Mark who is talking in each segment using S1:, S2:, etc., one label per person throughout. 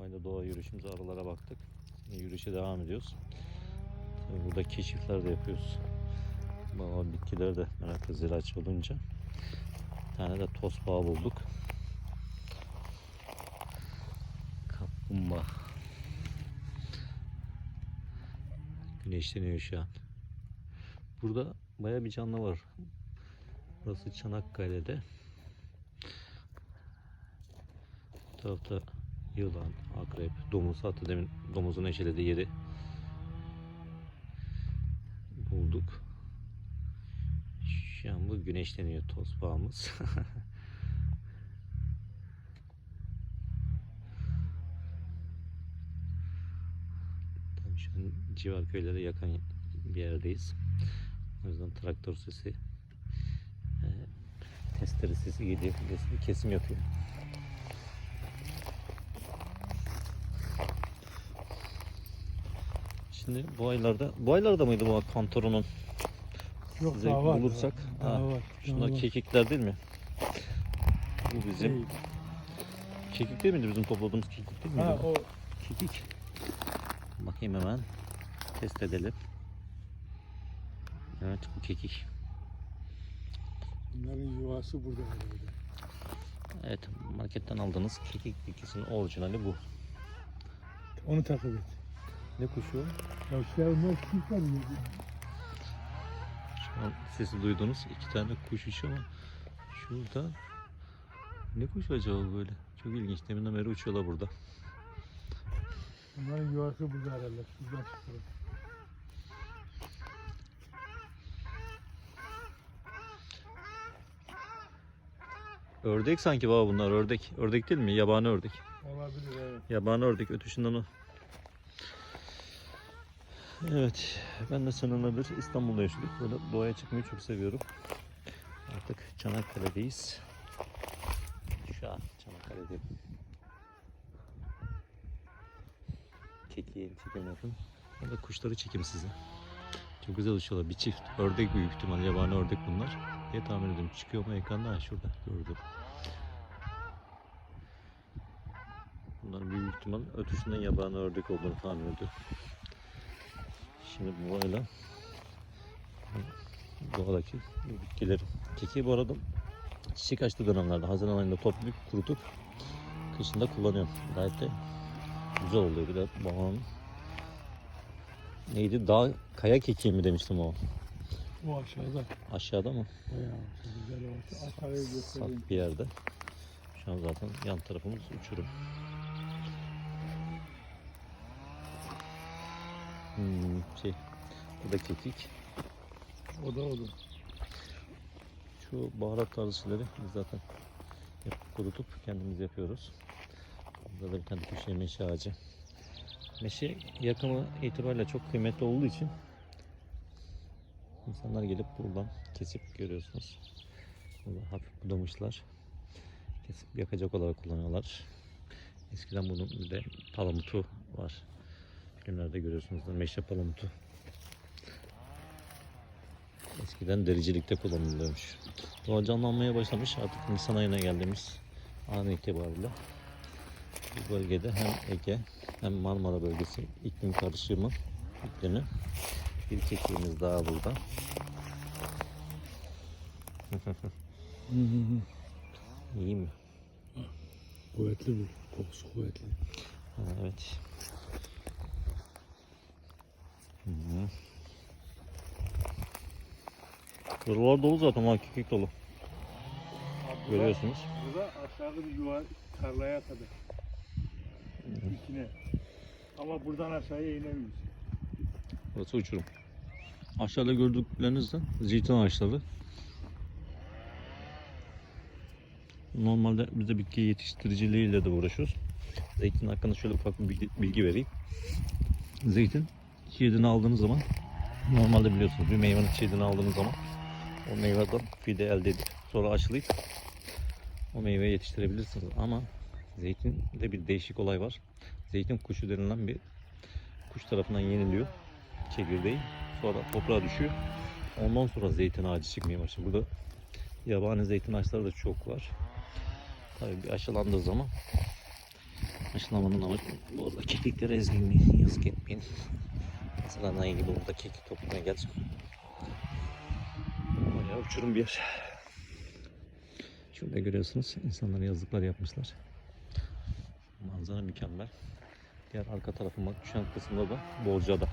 S1: Hala doğa yürüyüşümüze aralara baktık. Şimdi yürüyüşe devam ediyoruz. Tabii burada keşifler de yapıyoruz. Baba bitkiler de meraklı ziraatçı olunca. Bir tane de tosbağa bulduk. Kaplumbağa. Güneşleniyor şu an. Burada baya bir canlı var. Burası Çanakkale'de. Bu tarafta yılan, akrep, domuz hatta demin domuzun eşelediği yeri bulduk. Şu an bu güneşleniyor tosbağamız. Tam şu an civar köylere yakın bir yerdeyiz. O yüzden traktör sesi, e, testere sesi geliyor. Kesim yapıyor. Şimdi bu aylarda, bu aylarda mıydı bu kantorunun?
S2: Yok
S1: Size
S2: daha var.
S1: bulursak,
S2: Daha,
S1: ha,
S2: daha var.
S1: Şunlar
S2: daha var.
S1: kekikler değil mi? Bu bizim
S2: Değil.
S1: kekik değil miydi bizim topladığımız kekik değil miydi?
S2: Ha o
S1: Kekik. Bakayım hemen. Test edelim. Evet bu kekik.
S2: bunların yuvası burada.
S1: Evet marketten aldığınız kekik bilgisinin orijinali bu.
S2: Onu takip et.
S1: Ne kuşu?
S2: Ya şey onlar kuşlar yiyor.
S1: Şu an sesi duydunuz. iki tane kuş uçu ama şurada ne kuş acaba böyle? Çok ilginç. Deminden beri uçuyorlar burada.
S2: Bunların yuvası burada herhalde. Şuradan çıkıyor.
S1: Ördek sanki baba bunlar ördek. Ördek değil mi? Yabani ördek.
S2: Olabilir evet.
S1: Yabani ördek ötüşünden o. Evet, ben de senelerdir İstanbul'da yaşadık. Böyle doğaya çıkmayı çok seviyorum. Artık Çanakkale'deyiz. Şu an Çanakkale'deyim. Kekiğin çekim yapın. Ben de kuşları çekeyim size. Çok güzel uçuyorlar. Bir çift ördek büyük ihtimal yabani ördek bunlar. diye tahmin ediyorum. Çıkıyor mu ekranda? Şurada gördüm. Bunların büyük ihtimal ötüşünden yabani ördek olduğunu tahmin ediyorum. Şimdi bu böyle doğadaki bitkileri. Keki bu arada çiçek açtığı dönemlerde Haziran ayında toplayıp kurutup kışında kullanıyorum. Gayet de güzel oluyor. Bir de babamın neydi? Dağ kaya kekiği mi demiştim o?
S2: O aşağıda.
S1: Aşağıda mı?
S2: Bayağı güzel oldu. Aşağıya göstereyim.
S1: Saf bir yerde. Şu an zaten yan tarafımız uçurum. Hmm, şey, bu da kekik.
S2: O da o da.
S1: Şu baharat tarzı şeyleri biz zaten yapıp kurutup kendimiz yapıyoruz. Burada da bir tane köşeye meşe ağacı. Meşe yakımı itibariyle çok kıymetli olduğu için insanlar gelip buradan kesip görüyorsunuz. Burada hafif budamışlar. Kesip yakacak olarak kullanıyorlar. Eskiden bunun bir de palamutu var. Filmlerde görüyorsunuz da meşe palamutu. Eskiden dericilikte kullanılıyormuş. Doğa canlanmaya başlamış artık Nisan ayına geldiğimiz an itibariyle. Bu bölgede hem Ege hem Marmara bölgesi iklim karışımı iklimi. Bir kekiğimiz daha burada. İyi mi?
S2: Kuvvetli bu. Kokusu kuvvetli.
S1: Ha, evet. Buralar dolu zaten ha kekik dolu. Görüyorsunuz.
S2: Burada aşağıda bir yuva tarlaya kadar. İçine. Ama buradan aşağıya inemiyoruz.
S1: Burası uçurum. Aşağıda gördükleriniz de zeytin ağaçları. Normalde biz de bitki yetiştiriciliğiyle de uğraşıyoruz. Zeytin hakkında şöyle ufak bir bilgi, bilgi vereyim. Zeytin çiğdini aldığınız zaman normalde biliyorsunuz bir meyvenin çiğdini aldığınız zaman o meyveden fide elde edip sonra aşılayıp o meyveyi yetiştirebilirsiniz. Ama zeytinde bir değişik olay var. Zeytin kuşu denilen bir kuş tarafından yeniliyor çekirdeği. Sonra toprağa düşüyor. Ondan sonra zeytin ağacı çıkmaya başlıyor. Burada yabani zeytin ağaçları da çok var. Tabii bir aşılandığı zaman Aşılamanın amacı bu arada keklikleri ezmeyin, yazık etmeyin. Haziran ayı gibi burada keklik toplamaya geleceğim. Bayağı uçurum bir yer. Şurada görüyorsunuz insanlar yazlıklar yapmışlar. Manzara mükemmel. Diğer arka tarafıma düşen kısımda da Bolcada.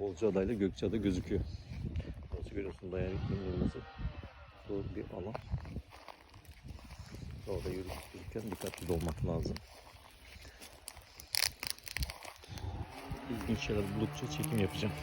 S1: Bolcada ile Gökçeada gözüküyor. Burası görüyorsun bayağı inanılması zor bir alan. Orada yürürken dikkatli olmak lazım. İlginç şeyler buldukça çekim yapacağım.